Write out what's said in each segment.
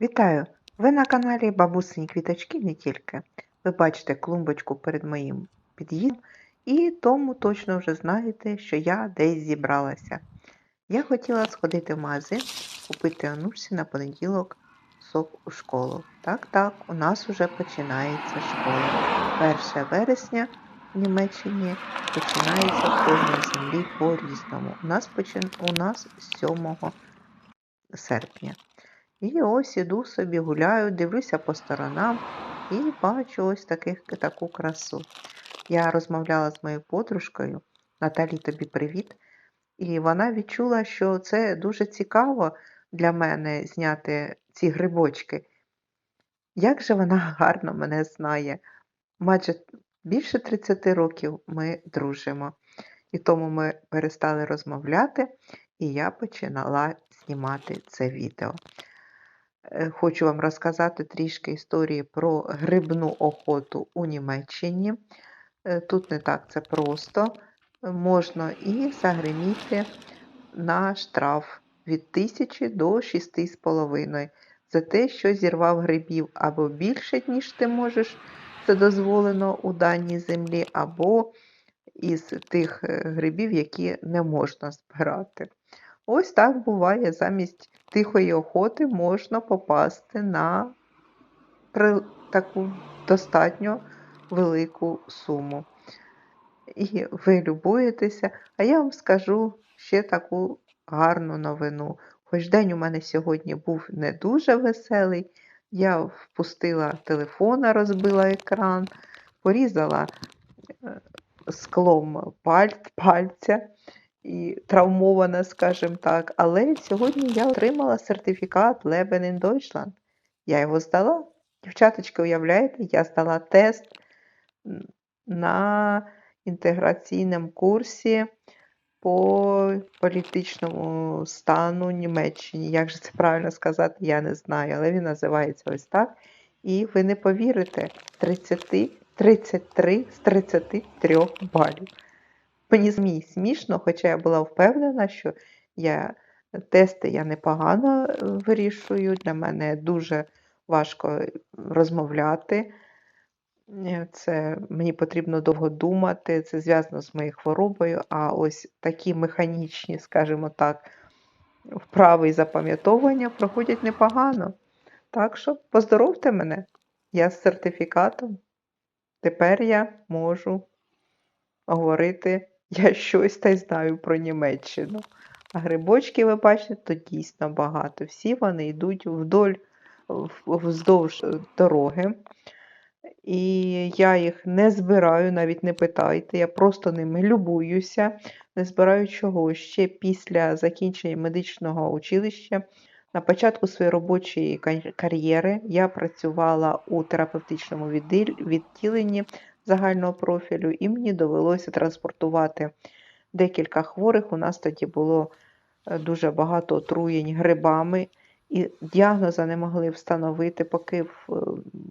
Вітаю! Ви на каналі Бабусині Квіточки не тільки. Ви бачите клумбочку перед моїм під'їздом і тому точно вже знаєте, що я десь зібралася. Я хотіла сходити в магазин, купити Анусі на понеділок сок у школу. Так, так, у нас вже починається школа. 1 вересня в Німеччині починається в кожній землі по-різному. У нас, почин... у нас 7 серпня. І ось іду собі, гуляю, дивлюся по сторонам і бачу ось таких, таку красу. Я розмовляла з моєю подружкою, Наталі, тобі привіт. І вона відчула, що це дуже цікаво для мене зняти ці грибочки. Як же вона гарно мене знає. Майже більше 30 років ми дружимо. І тому ми перестали розмовляти, і я починала знімати це відео. Е, Хочу вам розказати трішки історії про грибну охоту у Німеччині. Е, Тут не так це просто. Можна і загриміти на штраф від 1000 до 6,5 за те, що зірвав грибів або більше, ніж ти можеш, це дозволено у даній землі, або із тих е, грибів, які не можна збирати. Ось так буває, замість тихої охоти можна попасти на таку достатньо велику суму. І ви любуєтеся, а я вам скажу ще таку гарну новину. Хоч день у мене сьогодні був не дуже веселий, я впустила телефона, розбила екран, порізала е, склом паль- пальця і травмована, скажімо так. Але сьогодні я отримала сертифікат Leben in Deutschland. Я його здала. Дівчаточки, уявляєте, я здала тест на інтеграційному курсі по політичному стану Німеччині. Як же це правильно сказати, я не знаю, але він називається ось так. І ви не повірите, 30, 33 з 33 балів. Мені смішно, хоча я була впевнена, що я тести я непогано е, вирішую. Для мене дуже важко розмовляти. Е, Це мені потрібно довго думати, це зв'язано з моєю хворобою, а ось такі механічні, скажімо так, вправи і запам'ятовування проходять непогано. Так що поздоровте мене, я з сертифікатом. Тепер я можу говорити, я щось та й знаю про Німеччину. А грибочки, ви бачите, то дійсно багато. Всі вони йдуть вдоль, вздовж дороги. І я їх не збираю, навіть не питайте, я просто ними любуюся. Не збираю чого. Ще після закінчення медичного училища, на початку своєї робочої кар'єри, я працювала у терапевтичному відділ- відділенні загального профілю, і мені довелося транспортувати декілька хворих. У нас тоді було е, дуже багато отруєнь грибами, і діагноза не могли встановити, поки в, е,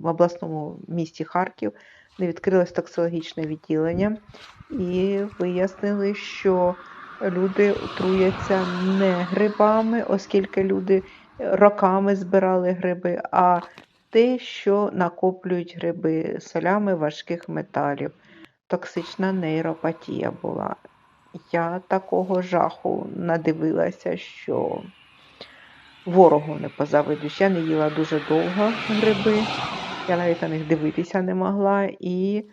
в обласному місті Харків не відкрилось токсикологічне відділення, і вияснили, що люди отруяться не грибами, оскільки люди роками збирали гриби, а те, що накоплюють гриби солями важких металів. Токсична нейропатія була. Я такого жаху надивилася, що ворогу не позавидуш. Я не їла дуже довго гриби, я навіть на них дивитися не могла. І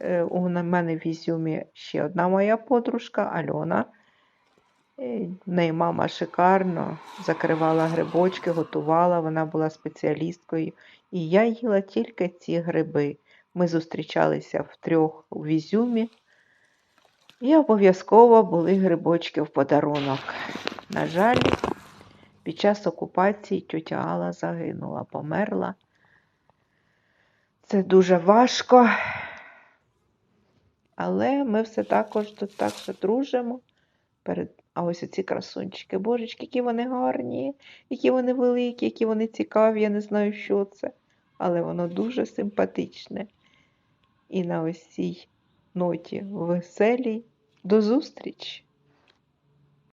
е, у мене в Ізюмі ще одна моя подружка Альона. Неї мама шикарно закривала грибочки, готувала, вона була спеціалісткою. І я їла тільки ці гриби. Ми зустрічалися в Ізюмі. І обов'язково були грибочки в подарунок. На жаль, під час окупації тьотя Алла загинула, померла. Це дуже важко. Але ми все також тут так дружимо. Перед... А ось оці красунчики, божечки, які вони гарні, які вони великі, які вони цікаві, я не знаю, що це. Але воно дуже симпатичне. І на ось цій ноті веселій. До зустрічі!